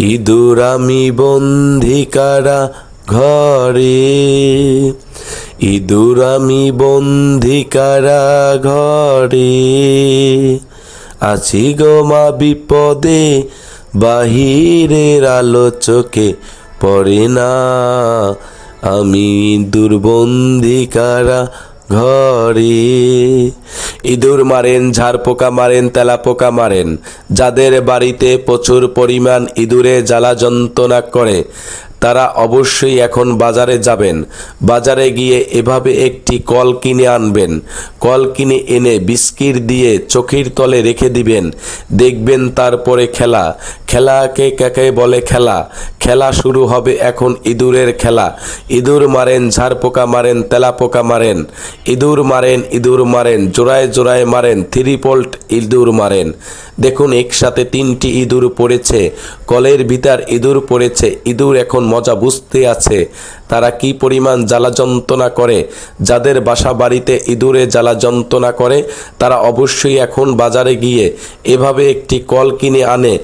ইঁদুর আমি বন্ধিকারা ঘরে? ইঁদুর আমি বন্ধিকারা ঘরে? আছি গো মা বিপদে, বাহিরের আলো চোখে পড়ে না। আমি দুর্বন্ধিকারা ঘরে ইঁদুর মারেন, ঝাড় পোকা মারেন, তেলা পোকা মারেন। যাদের বাড়িতে প্রচুর পরিমাণ ইঁদুরে জ্বালা যন্ত্রণা করে, তারা অবশ্যই এখন বাজারে যাবেন। বাজারে গিয়ে এভাবে একটি কল কিনে আনবেন। কল কিনে এনে বিস্কিট দিয়ে চোখের তলে রেখে দিবেন। দেখবেন তারপরে খেলা। খেলাকে কাকে বলে খেলা? খেলা শুরু হবে এখন ইঁদুরের খেলা। ইঁদুর মারেন, ঝাড় পোকা মারেন, তেলা পোকা মারেন। ইঁদুর মারেন ইঁদুর মারেন, জোড়ায় জোড়ায় মারেন থ্রি পোল্ট ইঁদুর মারেন। দেখুন, একসাথে তিনটি ইঁদুর পড়েছে। কলের ভিতর ইঁদুর পড়েছে। ইঁদুর এখন মজা বুঝতে আছে। তারা কি পরিমাণ জ্বালা যন্ত্রণা করে? যাদের বাসা বাড়িতে ইঁদুরে জ্বালা যন্ত্রণা করে, তারা অবশ্যই এখন বাজারে গিয়ে এভাবে একটি কল কিনে আনে।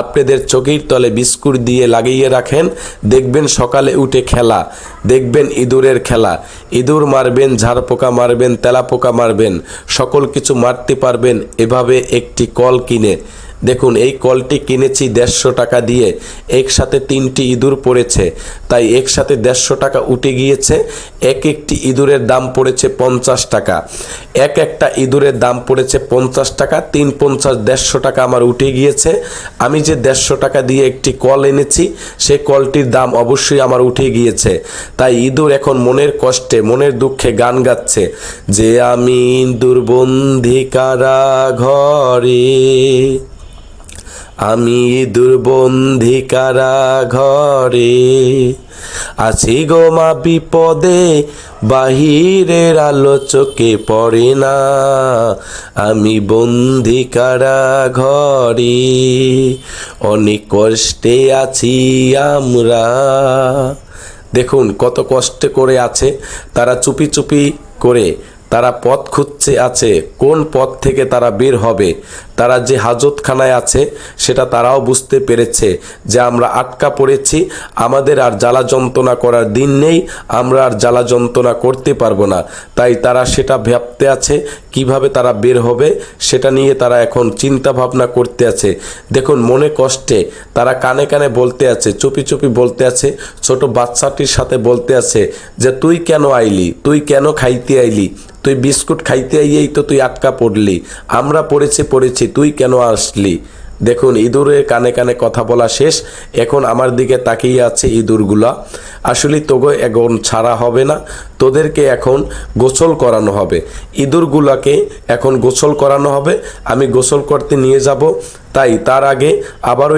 আপনাদের চোখের তলে বিস্কুট দিয়ে লাগিয়ে রাখেন। দেখবেন সকালে উঠে খেলা। দেখবেন ইঁদুরের খেলা। ইঁদুর মারবেন ঝাড় পোকা মারবেন তেলা পোকা মারবেন। সকল কিছু মারতে পারবেন এভাবে একটি কল কিনে। দেখুন, এই কলটি কিনেছি দেড়শো টাকা দিয়ে। একসাথে তিনটি ইঁদুর পড়েছে। তাই একসাথে দেড়শো টাকা উঠে গিয়েছে। এক একটি ইঁদুরের দাম পড়েছে পঞ্চাশ টাকা। এক একটা ইঁদুরের দাম পড়েছে পঞ্চাশ টাকা। তিন পঞ্চাশ, দেড়শো টাকা আমার উঠে গিয়েছে। আমি যে দেড়শো টাকা দিয়ে একটি কল এনেছি, সে কলটির দাম অবশ্যই আমার উঠে গিয়েছে। তাই ইঁদুর এখন মনের কষ্টে, মনের দুঃখে গান গাচ্ছে। যে আমি দুর্বন্ধী কারা ঘরে আমি দুর্বন্ধী কারা ঘরে আছি গো মা বিপদে, বাহিরের আলো চোখে পড়ে না। আমি বন্দি কারা ঘরে অনেক কষ্টে আছি আমরা। দেখুন কত কষ্ট করে আছে, তারা চুপি চুপি করে তারা পথ খুঁজছে আছে, কোন পথ থেকে তারা বের হবে, তারা যে হাজতখানায় আছে, সেটা তারাও বুঝতে পেরেছে যে আমরা আটকা পড়েছি, আমাদের আর জ্বালা যন্ত্রণা করার দিন নেই, আমরা আর জ্বালা যন্ত্রণা করতে পারব না। তাই তারা সেটা ভাবতে আছে, কীভাবে তারা বের হবে, সেটা নিয়ে তারা এখন চিন্তা ভাবনা করতে আছে। দেখুন, মনে কষ্টে তারা কানে কানে বলতে আছে, চুপি চুপি বলতে আছে, ছোট বাচ্চাটির সাথে বলতে আছে যে, তুই কেন আইলি? তুই কেন খাইতে আইলি? তুই বিস্কুট খাইতে আইয়েই তো তুই আটকা পড়লি। আমরা পড়েছি পড়েছি, তুই কেন আসলি? দেখুন ইঁদুরের কানে কানে কথা বলা শেষ। এখন আমার দিকে তাকিয়ে আছে ইঁদুরগুলা। আসলে তোগো এখন ছাড়া হবে না। তোদেরকে এখন গোসল করানো হবে। ইঁদুরগুলাকে এখন গোসল করানো হবে। আমি গোসল করতে নিয়ে যাব। তাই তার আগে আবারও